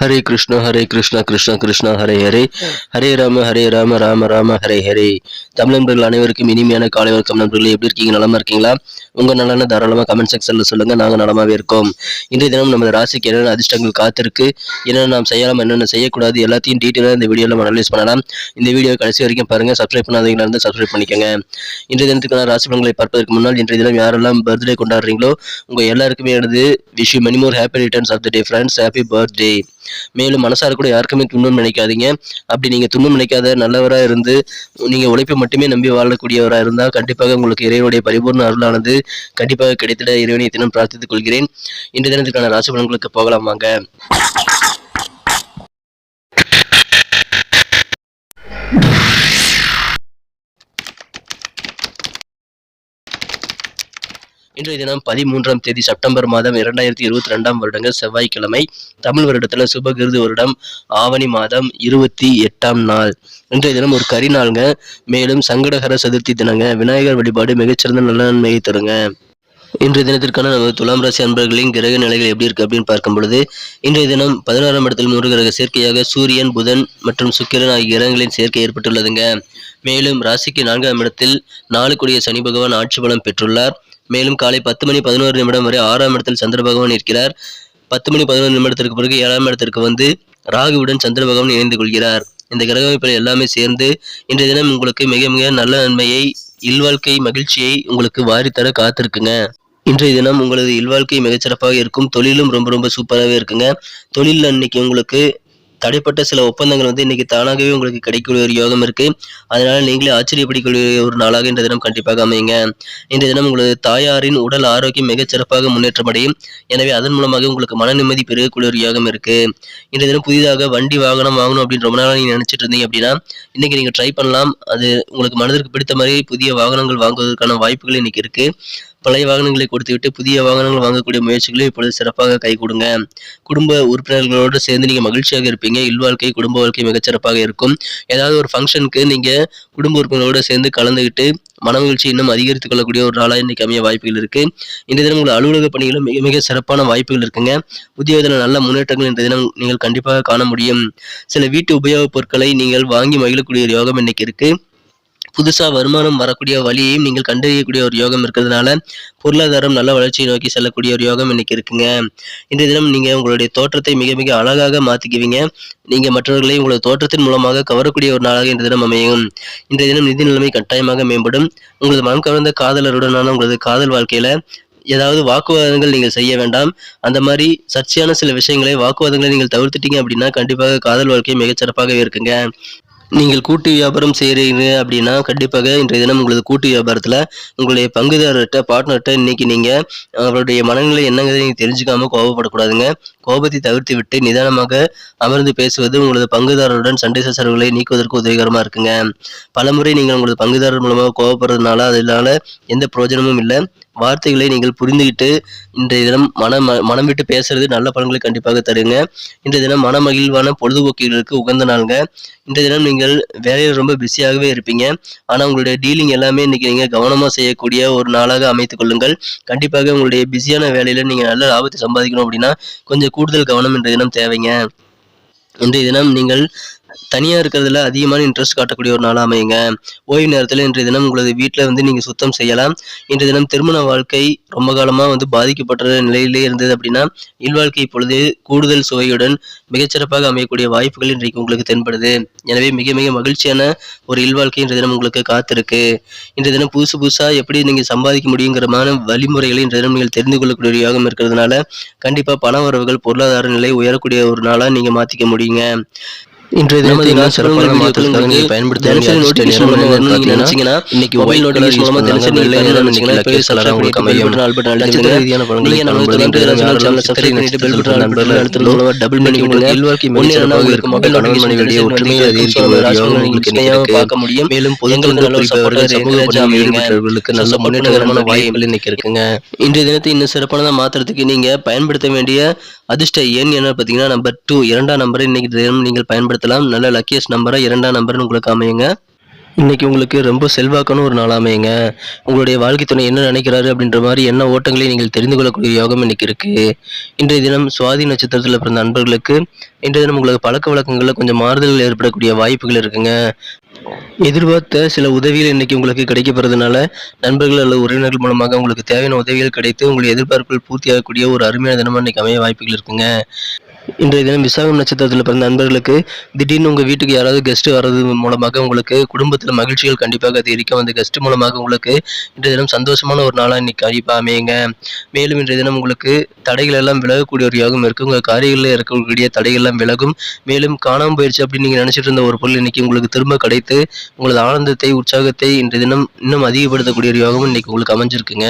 ஹரே கிருஷ்ணா ஹரே கிருஷ்ணா கிருஷ்ணா கிருஷ்ணா ஹரே ஹரே. ஹரே ராம ஹரே ராம ராம ராம ஹரே ஹரே. தமிழ் நண்பர்கள் அனைவருக்கும் இனிமையான காலை வணக்கம் நண்பர்களே. எப்படி இருக்கீங்க? நலமா இருக்கீங்களா? உங்க நலன தாராளமா கமெண்ட் செக்ஷன்ல சொல்லுங்க. நாங்க நலமாவே இருக்கோம். இன்றைய தினம் நமது ராசிக்கு என்னென்ன அதிர்ஷ்டங்கள் காத்திருக்கு? என்னென்ன நாம் செய்யலாம் என்னென்ன செய்யக்கூடாது? எல்லாத்தையும் டீட்டெயிலாக இந்த வீடியோல நம்ம அனலைஸ் பண்ணலாம். இந்த வீடியோ கடைசி வரைக்கும் பாருங்க. சப்ஸ்கிரைப் பண்ணாதீங்களா இருந்தால் சப்ஸ்கிரைப் பண்ணிக்கோங்க. இன்றைய தினத்துக்கான ராசி பலன்களை பார்ப்பதற்கு முன்னால் இன்றைய தினம் யாரெல்லாம் பர்த்டே கொண்டாடுறீங்களோ உங்க எல்லாருக்குமே எனது wish many more happy returns of the day friends happy birthday மேலும் மனசார கூட யாருக்குமே துன்பம் நினைக்காதீங்க. அப்படி நீங்க துன்பம் நினைக்காத நல்லவரா இருந்து நீங்க உழைப்பை மட்டுமே நம்பி வாழக்கூடியவரா இருந்தா கண்டிப்பாக உங்களுக்கு இறைவனுடைய பரிபூர்ண அருளானது கண்டிப்பாக கிடைத்திட இறைவனை தினம் பிரார்த்தித்துக் கொள்கிறேன். இன்றைய தினத்துக்கான ராசி பலன்களுக்கு போகலாமாங்க இன்றைய தினம் பதிமூன்றாம் தேதி செப்டம்பர் மாதம் இரண்டாயிரத்தி இருபத்தி ரெண்டாம் வருடங்கள் செவ்வாய்க்கிழமை. தமிழ் வருடத்துல சுபகிருது வருடம் ஆவணி மாதம் இருபத்தி எட்டாம் நாள். இன்றைய தினம் ஒரு கரி நாளுங்க. மேலும் சங்கடகர சதுர்த்தி தினங்க. விநாயகர் வழிபாடு மிகச்சிறந்த நல்ல நன்மையை தருங்க. இன்றைய தினத்திற்கான நமது துலாம் ராசி அன்பர்களின் கிரக நிலைகள் எப்படி இருக்கு அப்படின்னு பார்க்கும் பொழுது இன்றைய தினம் பதினாறாம் இடத்தில் மூன்று கிரக சேர்க்கையாக சூரியன் புதன் மற்றும் சுக்கிரன் ஆகிய கிரகங்களின் சேர்க்கை ஏற்பட்டுள்ளதுங்க. மேலும் ராசிக்கு நான்காம் இடத்தில் நாலு கூடிய சனி பகவான் ஆட்சி பலம் பெற்றுள்ளார். மேலும் காலை பத்து மணி பதினோரு நிமிடம் வரை ஆறாம் இடத்தில் சந்திர பகவான் இருக்கிறார். பத்து மணி பதினோரு நிமிடத்திற்கு பிறகு ஏழாம் இடத்திற்கு வந்து ராகுவுடன் சந்திர பகவான் இணைந்து கொள்கிறார். இந்த கிரக எல்லாமே சேர்ந்து இன்றைய தினம் உங்களுக்கு மிக மிக நல்ல நன்மையை இல்வாழ்க்கை மகிழ்ச்சியை உங்களுக்கு வாரித்தர காத்திருக்குங்க. இன்றைய தினம் உங்களது இல்வாழ்க்கை மிகச்சிறப்பாக இருக்கும். தொழிலும் ரொம்ப ரொம்ப சூப்பராகவே இருக்குங்க. தொழிலில் அன்னைக்கு உங்களுக்கு தடைப்பட்ட சில ஒப்பந்தங்கள் வந்து இன்னைக்கு தானாகவே உங்களுக்கு கிடைக்கக்கூடிய ஒரு யோகம் இருக்கு. அதனால நீங்களே ஆச்சரியப்படிக்கூடிய ஒரு நாளாக இந்த தினம் கண்டிப்பாக அமையுங்க. இந்த தினம் உங்களது தாயாரின் உடல் ஆரோக்கியம் மிகச் சிறப்பாக முன்னேற்றம் அடையும் எனவே அதன் மூலமாக உங்களுக்கு மன நிம்மதி பெருகக்கூடிய ஒரு யோகம் இருக்கு. இந்த தினம் புதிதாக வண்டி வாகனம் வாங்கணும் அப்படின்னு ரொம்ப நாளாக நீங்க நினைச்சிட்டு இருந்தீங்க அப்படின்னா இன்னைக்கு நீங்க ட்ரை பண்ணலாம். அது உங்களுக்கு மனதிற்கு பிடித்த மாதிரி புதிய வாகனங்கள் வாங்குவதற்கான வாய்ப்புகள் இன்னைக்கு இருக்கு. பழைய வாகனங்களை கொடுத்துவிட்டு புதிய வாகனங்கள் வாங்கக்கூடிய முயற்சிகளை இப்பொழுது சிறப்பாக கை கொடுங்க. குடும்ப உறுப்பினர்களோடு சேர்ந்து நீங்கள் மகிழ்ச்சியாக இருப்பீங்க. இல்வாழ்க்கை குடும்ப வாழ்க்கை மிகச்சிறப்பாக இருக்கும். ஏதாவது ஒரு ஃபங்க்ஷனுக்கு நீங்கள் குடும்ப உறுப்பினர்களோடு சேர்ந்து கலந்துக்கிட்டு மனமகிழ்ச்சி இன்னும் அதிகரித்துக் கொள்ளக்கூடிய ஒரு நாளாக இன்னைக்கு அமைய வாய்ப்புகள் இருக்கு. இந்த தினம் உங்கள் அலுவலக பணிகளும் மிக மிக சிறப்பான வாய்ப்புகள் இருக்குங்க. உத்தியோகத்தில் நல்ல முன்னேற்றங்கள் இந்த தினம் நீங்கள் கண்டிப்பாக காண முடியும். சில வீட்டு உபயோகப் பொருட்களை நீங்கள் வாங்கி மகிழக்கூடிய யோகம் இன்னைக்கு இருக்கு. புதுசாக வருமானம் வரக்கூடிய வழியையும் நீங்கள் கண்டறியக்கூடிய ஒரு யோகம் இருக்கிறதுனால பொருளாதாரம் நல்ல வளர்ச்சியை நோக்கி செல்லக்கூடிய ஒரு யோகம் இன்னைக்கு இருக்குங்க. இன்றைய தினம் நீங்கள் உங்களுடைய தோற்றத்தை மிக மிக அழகாக மாற்றிக்குவீங்க நீங்கள் மற்றவர்களை உங்களது தோற்றத்தின் மூலமாக கவரக்கூடிய ஒரு நாளாக இந்த தினம் அமையும். இன்றைய தினம் நிதி நிலைமை கட்டாயமாக மேம்படும். உங்களது மனம் கவர்ந்த காதலருடனான உங்களது காதல் வாழ்க்கையில் ஏதாவது வாக்குவாதங்கள் நீங்கள் செய்ய வேண்டாம். அந்த மாதிரி சர்ச்சையான சில விஷயங்களை வாக்குவாதங்களை நீங்கள் தவிர்த்துட்டீங்க அப்படின்னா கண்டிப்பாக காதல் வாழ்க்கை மிகச்சிறப்பாகவே இருக்குங்க. நீங்கள் கூட்டு வியாபாரம் செய்கிறீங்க அப்படின்னா கண்டிப்பாக இன்றைய தினம் உங்களது கூட்டு வியாபாரத்தில் உங்களுடைய பங்குதாரர்கிட்ட பார்ட்னர்கிட்ட இன்னைக்கு நீங்கள் அவருடைய மனநிலை என்னங்கிறத நீங்கள் தெரிஞ்சுக்காம கோபப்படக்கூடாதுங்க. கோபத்தை தவிர்த்து விட்டு நிதானமாக அமர்ந்து பேசுவது உங்களது பங்குதாரருடன் சண்டை சச்சரவுகளை நீக்குவதற்கு உதவிகரமாக இருக்குங்க. பலமுறை நீங்கள் உங்களது பங்குதாரர் மூலமாக கோபப்படுறதுனால அதனால எந்த பிரயோஜனமும் இல்லை. வார்த்தைகளை நீங்கள் புரிந்துகிட்டு இன்றைய தினம் மனம் மனம் விட்டு பேசுறது நல்ல பலன்களை கண்டிப்பாக தருங்க. இன்றைய தினம் மன மகிழ்வான பொழுதுபோக்குகளுக்கு உகந்த நாளுங்க. இன்றைய தினம் நீங்கள் வேலையில் ரொம்ப பிஸியாகவே இருப்பீங்க. ஆனால் உங்களுடைய டீலிங் எல்லாமே இன்னைக்கு நீங்கள் கவனமாக செய்யக்கூடிய ஒரு நாளாக அமைத்துக் கொள்ளுங்கள். கண்டிப்பாக உங்களுடைய பிஸியான வேலையில் நீங்கள் நல்ல லாபத்தை சம்பாதிக்கணும் அப்படின்னா கொஞ்சம் கூடுதல் கவனம் இன்றைய தினம் தேவைங்க. இன்றைய தினம் நீங்கள் தனியாக இருக்கிறதுல அதிகமான இன்ட்ரெஸ்ட் காட்டக்கூடிய ஒரு நாளாக அமையுங்க. ஓய்வு நேரத்தில் இன்றைய தினம் உங்களது வீட்டில் வந்து நீங்கள் சுத்தம் செய்யலாம். இன்றைய தினம் திருமண வாழ்க்கை ரொம்ப காலமாக வந்து பாதிக்கப்பட்ட நிலையிலே இருந்தது அப்படின்னா இல்வாழ்க்கை இப்பொழுது கூடுதல் சுவையுடன் மிகச்சிறப்பாக அமையக்கூடிய வாய்ப்புகள் இன்றைக்கு உங்களுக்கு தென்படுது. எனவே மிக மிக மகிழ்ச்சியான ஒரு இல்வாழ்க்கை இன்றைய தினம் உங்களுக்கு காத்திருக்கு. இன்றைய தினம் புதுசு புதுசாக எப்படி நீங்கள் சம்பாதிக்க முடியுங்கிறமான வழிமுறைகளை இன்றைய தினம் நீங்கள் தெரிந்து கொள்ளக்கூடிய யோகம் இருக்கிறதுனால கண்டிப்பாக பண வரவுகள் பொருளாதார நிலை உயரக்கூடிய ஒரு நாளாக நீங்கள் மாற்றிக்க முடியுங்க. இன்றைய தினம் நான் சிறப்பான மாற்றத்துக்காக நீங்க பயன்படுத்த வேண்டிய அதிர்ஷ்ட நிறம் என்னன்னு பார்த்தீங்கன்னா, இன்னைக்கு மொபைல் நோட்டிஃபிகேஷன் மூலமா தினசரி பயன்படுத்த நினைச்சீங்கன்னா இப்பவே சலரா உங்களுக்கு அமையும். நட்சத்திர ரீதியான சேனலை சப்ஸ்கிரைப் பண்ணிட்டு பெல் பட்டன் நண்பர்கள் மூலமா டபுள் பண்ணி இருக்கும். மொபைல் அதிகரிக்கும் யோகம் உங்களுக்கு இன்னைக்கு பார்க்க முடியும். மேலும் சமூக ஈடுபட்டவர்களுக்கு நல்ல முன்னேற்றகரமான வாய்ப்புகள் இன்னைக்கு இருக்குங்க இன்றைய தினத்தை இன்னும் சிறப்பானதா மாத்துறதுக்கு நீங்க பயன்படுத்த வேண்டிய அதிர்ஷ்ட எண் என்ன பார்த்தீங்கன்னா நம்பர் டூ இரண்டாம் நம்பரை இன்னைக்கு தினம் நீங்கள் பயன்படுத்தலாம். நல்ல லக்கியஸ்ட் நம்பரா இரண்டாம் நம்பர்னு உங்களுக்கு அமையுங்க. இன்னைக்கு உங்களுக்கு ரொம்ப செல்வாக்கான ஒரு நாள் அமையுங்க. உங்களுடைய வாழ்க்கை துணை என்ன நினைக்கிறாரு அப்படின்ற மாதிரி என்ன ஓட்டங்களை நீங்கள் தெரிந்து கொள்ளக்கூடிய யோகம் இன்னைக்கு இருக்கு. இன்றைய தினம் சுவாதி நட்சத்திரத்தில் பிறந்த நண்பர்களுக்கு இன்றைய தினம் உங்களுக்கு பழக்க வழக்கங்களில் கொஞ்சம் மாறுதல்கள் ஏற்படக்கூடிய வாய்ப்புகள் இருக்குங்க. எதிர்பார்த்த சில உதவிகள் இன்னைக்கு உங்களுக்கு கிடைக்கப்படுறதுனால நண்பர்கள் அல்லது உறவினர்கள் மூலமாக உங்களுக்கு தேவையான உதவிகள் கிடைத்து உங்களுடைய எதிர்பார்ப்புகள் பூர்த்தியாகக்கூடிய ஒரு அருமையான தினமாக இன்னைக்கு அமைய வாய்ப்புகள் இருக்குங்க. இன்றைய தினம் விசாகம் நட்சத்திரத்தில் பிறந்த நண்பர்களுக்கு திடீர்னு உங்கள் வீட்டுக்கு யாராவது கெஸ்ட் வர்றது மூலமாக உங்களுக்கு குடும்பத்தில் மகிழ்ச்சிகள் கண்டிப்பாக அதிகரிக்கும் அந்த கெஸ்ட் மூலமாக உங்களுக்கு இன்றைய தினம் சந்தோஷமான ஒரு நாளாக இன்னைக்கு கண்டிப்பாக அமையுங்க. மேலும் இன்றைய தினம் உங்களுக்கு தடைகள் எல்லாம் விலகக்கூடிய ஒரு யோகம் இருக்கு. உங்கள் காரியங்களில் இருக்கக்கூடிய தடைகள் எல்லாம் விலகும். மேலும் காணாமல் போயிடுச்சு அப்படின்னு நீங்கள் நினச்சிட்டு இருந்த ஒரு பொருள் இன்னைக்கு உங்களுக்கு திரும்ப கிடைத்து உங்களது ஆனந்தத்தை உற்சாகத்தை இன்றைய தினம் இன்னும் அதிகப்படுத்தக்கூடிய ஒரு யோகம் இன்னைக்கு உங்களுக்கு அமைஞ்சிருக்குங்க.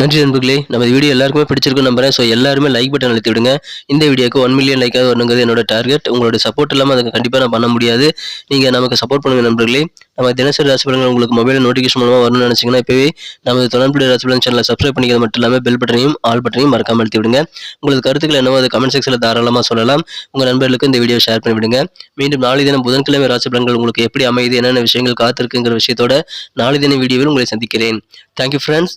நன்றி நண்பர்களே. நம்ம வீடியோ எல்லாருக்குமே பிடிச்சிருக்கும் நம்புறேன். ஸோ எல்லாருமே லைக் பட்டன் அழுத்தி விடுங்க. இந்த வீடியோக்கு ஒன் மில்லியன் லைக்காக வரணுங்கிறது என்னோட டார்கெட் உங்களோட சப்போர்ட் இல்லாமல் அதுக்கு கண்டிப்பாக நான் பண்ண முடியாது. நீங்கள் நமக்கு சப்போர்ட் பண்ணுங்க நண்பர்களே. நம்ம தினசரி ராசி பலன்கள் உங்களுக்கு மொபைல் நோட்டிஃபிகேஷன் மூலமாக வரணும்னு நினச்சிங்கன்னா இப்போவே நமது தொடர்புடைய ராசி பலன் சேனலை சப்ஸ்கிரைப் பண்ணிக்கிறது மட்டும் இல்லாமல் பெல் பட்டனையும் ஆல் பட்டனையும் மறக்காமல் அழுத்தி விடுங்க. உங்களுக்கு கருத்துக்கள் என்னவோ அது கமெண்ட் செக்ஷனில் தாராளமாக சொல்லலாம். உங்கள் நண்பர்களுக்கு இந்த வீடியோ ஷேர் பண்ணி விடுங்க. மீண்டும் நாளை தினம் புதன்கிழமை ராசி பலன்கள் உங்களுக்கு எப்படி அமையுது என்னென்ன விஷயங்கள் காத்திருக்குங்கிற விஷயத்தோட நாளை தினம் வீடியோவில் உங்களை சந்திக்கிறேன். Thank you friends